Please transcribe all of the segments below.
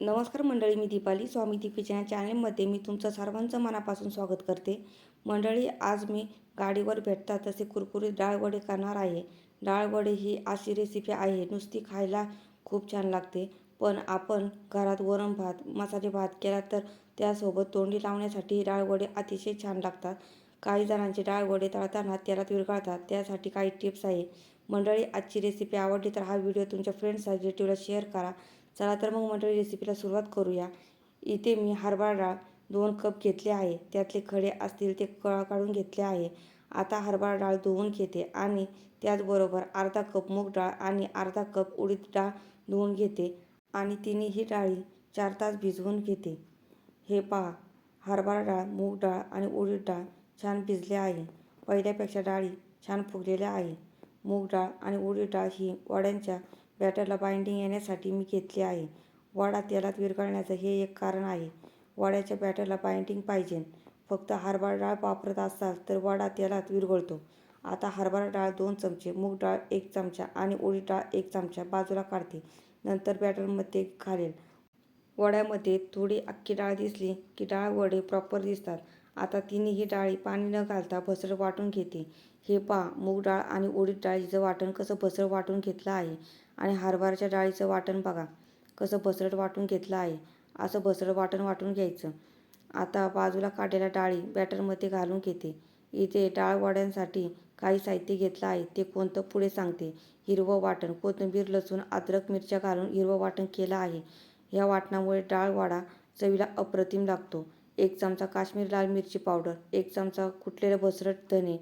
नमस्कार मंडळी मी दीपाली. स्वामी दीपीच्या चॅनलमध्ये मी तुमचं सर्वांचं मनापासून स्वागत करते. मंडळी आज मी गाडीवर भेटतात तसे कुरकुरीत डाळवडे करणार आहे. डाळवडे ही अशी रेसिपी आहे नुसती खायला खूप छान लागते. पण आपण घरात वरण भात मसाले भात केला तर त्यासोबत तोंडी लावण्यासाठी डाळवडे अतिशय छान लागतात. काही जणांचे डाळ वडे तळताना तेलात विरघळतात त्यासाठी काही टिप्स आहे. मंडळी आजची रेसिपी आवडली तर हा व्हिडिओ तुमच्या फ्रेंड्स रिलेटिव्हला शेअर करा. चला तर मग मंडळी रेसिपीला सुरुवात करूया. इथे मी हरभरा डाळ दोन कप घेतले आहे. त्यातले खडे असतील ते कळा काढून घेतले आहे. आता हरभरा डाळ धुवून घेते आणि त्याचबरोबर अर्धा कप मूग डाळ आणि अर्धा कप उडीद डाळ धुवून घेते आणि तिन्ही डाळी चार तास भिजवून घेते. हे पहा हरभरा डाळ मूग डाळ आणि उडीद डाळ छान भिजले आहे. पहिल्यापेक्षा डाळी छान फुगलेल्या आहे. मूग डाळ आणि उडीद डाळ ही वड्यांच्या बॅटरला बाइंडिंग येण्यासाठी मी घेतली आहे. वडा तेलात विरघळण्याचं हे एक कारण आहे. वड्याच्या बॅटरला बाइंडिंग पाहिजे. फक्त हरभरा डाळ वापरत असाल तर वडा तेलात विरघळतो. आता हरभरा डाळ दोन चमचे मूग डाळ एक चमचा आणि उडीद डाळ एक चमचा बाजूला काढते. नंतर बॅटरमध्ये घालेल. वड्यामध्ये थोडी अख्खी डाळ दिसली की डाळ वडे प्रॉपर दिसतात. आता तिन्ही डाळी पाणी न घालता भसर वाटून घेते. हे पा मूग डाळ आणि उडीद डाळीचं वाटण कसं भसर वाटून घेतलं आहे आणि हरभराच्या डाळीचं वाटण बघा कसं भसरट वाटून घेतलं आहे. असं भसरट वाटण वाटून घ्यायचं. आता बाजूला काढलेल्या डाळी बॅटरमध्ये घालून घेते. इथे डाळवड्यांसाठी काही साहित्य घेतलं आहे ते कोणतं पुढे सांगते. हिरवं वाटण कोथिंबीर लसूण अद्रक मिरच्या घालून हिरवं वाटण केलं आहे. या वाटणामुळे डाळवाडा चवीला अप्रतिम लागतो. एक चमचा काश्मीर लाल मिरची पावडर एक चमचा कुटलेलं बसरट धने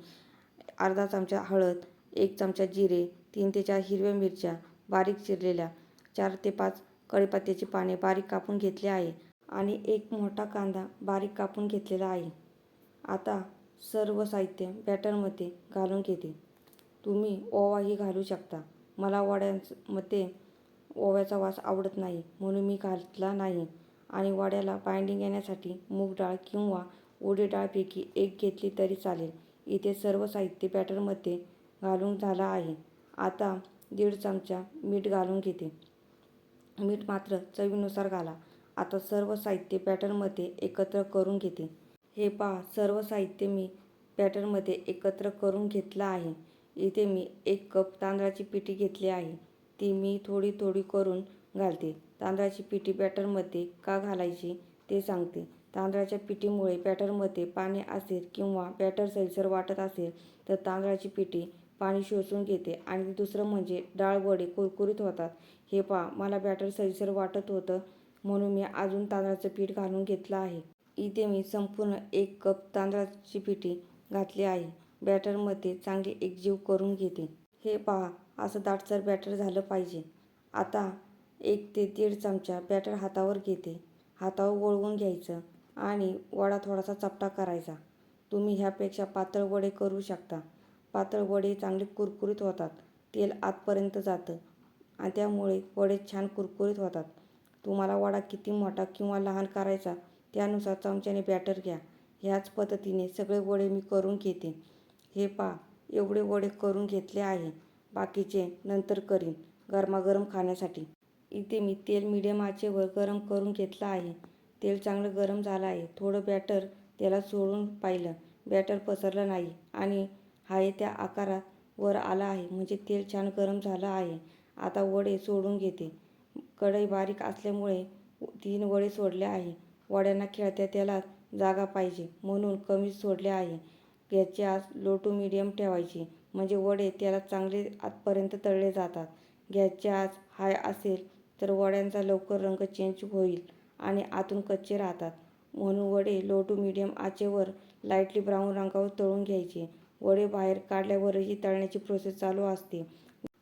अर्धा चमचा हळद एक चमचा जिरे तीन ते चार हिरव्या मिरच्या बारीक चिरलेल्या चार ते पाच कढीपत्त्याची पाने बारीक कापून घेतले आहे आणि एक मोठा कांदा बारीक कापून घेतलेला आहे. आता सर्व साहित्य बॅटरमध्ये घालून घेते. तुम्ही ओवाही घालू शकता. मला वड्यांमध्ये ओव्याचा वास आवडत नाही म्हणून मी घातला नाही. आणि वड्याला बाइंडिंग येण्यासाठी मूग डाळ किंवा उडीद डाळपैकी एक घेतली तरी चालेल. इथे सर्व साहित्य बॅटरमध्ये घालून झाला आहे. आता दीड चमचा मीठ घालून घेते. मीठ मात्र चवीनुसार घाला. आता सर्व साहित्य बॅटरमध्ये एकत्र करून घेते. हे पहा सर्व साहित्य मी बॅटरमध्ये एकत्र करून घेतलं आहे. इथे मी एक कप तांदळाची पिठी घेतली आहे. ती मी थोडी थोडी करून घालते. तांदळाची पिठी बॅटरमध्ये का घालायची ते सांगते. तांदळाच्या पिठीमुळे बॅटरमध्ये पाणी असेल किंवा बॅटर सैलसर वाटत असेल तर तांदळाची पिठी पाणी शोषून घेते आणि दुसरं म्हणजे डाळ वडे कुरकुरीत होतात. हे पहा मला बॅटर सैलसर वाटत होतं म्हणून मी अजून तांदळाचं पीठ घालून घेतलं आहे. इथे मी संपूर्ण एक कप तांदळाची पिठी घातली आहे. बॅटरमध्ये चांगली एकजीव करून घेते. हे पहा असं दाटसर बॅटर झालं पाहिजे. आता एक ते दीड चमचा बॅटर हातावर घेते. हातावर वळवून घ्यायचं आणि वडा थोडासा चपटा करायचा. तुम्ही ह्यापेक्षा पातळ वडे करू शकता. पातळ वडे चांगले कुरकुरीत होतात. तेल आतपर्यंत जातं आणि त्यामुळे वडे छान कुरकुरीत होतात. तुम्हाला वडा किती मोठा किंवा लहान करायचा त्यानुसार चमच्याने बॅटर घ्या. ह्याच पद्धतीने सगळे वडे मी करून घेते. हे पहा एवढे वडे करून घेतले आहे. बाकीचे नंतर करीन. गरमागरम खाण्यासाठी. इथे मी तेल मिडियम आचेवर गरम करून घेतलं आहे. तेल चांगलं गरम झालं आहे. थोडं बॅटर त्याला सोडून पाहिलं. बॅटर पसरलं नाही आणि आहे त्या आकारात वर आला आहे. म्हणजे तेल छान गरम झालं आहे. आता वडे सोडून घेते. कढई बारीक असल्यामुळे तीन वडे सोडले आहे. वड्यांना खेळत्या त्याला जागा पाहिजे म्हणून कमी सोडले आहे. गॅसची आस लो टू मिडियम ठेवायची. म्हणजे वडे त्याला चांगले आतपर्यंत तळले जातात. गॅसची आस हाय असेल तर वड्यांचा लवकर रंग चेंज होईल आणि आतून कच्चे राहतात. म्हणून वडे लो टू मिडियम आचेवर लाईटली ब्राऊन रंगावर तळून घ्यायचे. वडे बाहेर काढल्यावरही तळण्याची प्रोसेस चालू असते.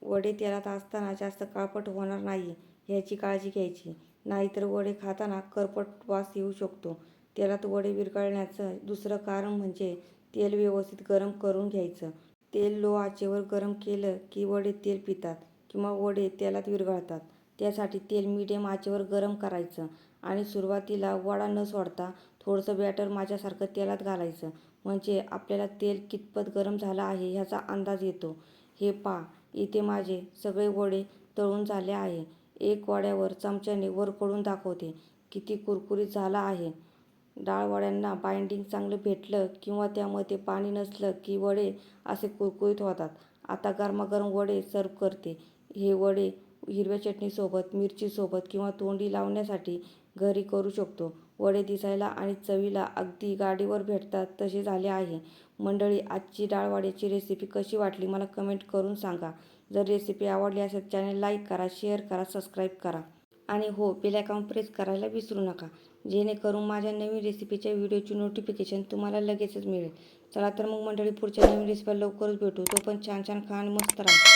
वडे तेलात असताना जास्त काळपट होणार नाही याची काळजी घ्यायची. नाहीतर वडे खाताना करपट वास येऊ शकतो. तेलात वडे विरघळण्याचं दुसरं कारण म्हणजे तेल व्यवस्थित गरम करून घ्यायचं. तेल लो आचेवर गरम केलं की वडे तेल पितात किंवा वडे तेलात विरघळतात. त्यासाठी तेल मिडियम आचेवर गरम करायचं आणि सुरुवातीला वडा न सोडता थोडंसं बॅटर माझ्यासारखं तेलात घालायचं. म्हणजे आपल्याला तेल कितपत गरम झालं आहे ह्याचा अंदाज येतो. हे पा इथे माझे सगळे वडे तळून झाले आहे. एक वड्यावर चमच्याने वर करून दाखवते. किती कुरकुरीत झाला आहे. डाळ वड्यांना बाइंडिंग चांगलं भेटलं किंवा त्यामध्ये पाणी नसलं की वडे असे कुरकुरीत होतात. आता गरमागरम वडे सर्व करते. हे वडे हिरव्या चटणीसोबत मिरचीसोबत किंवा तोंडी लावण्यासाठी घरी करू शकतो. वडे दिसायला आणि चवीला अगदी गाडीवर भेटतात तसे झाले आहे. मंडळी आजची डाळवाड्याची रेसिपी कशी वाटली मला कमेंट करून सांगा. जर रेसिपी आवडली असेल चॅनल लाईक करा शेअर करा सबस्क्राईब करा. आणि हो बेल प्रेस करायला विसरू नका. जेणेकरून माझ्या नवीन रेसिपीच्या व्हिडिओची नोटिफिकेशन तुम्हाला लगेचच मिळेल. चला तर मग मंडळी पुढच्या नवीन रेसिपीला लवकरच भेटू. तो पण छान छान खा आणि मस्त राहा.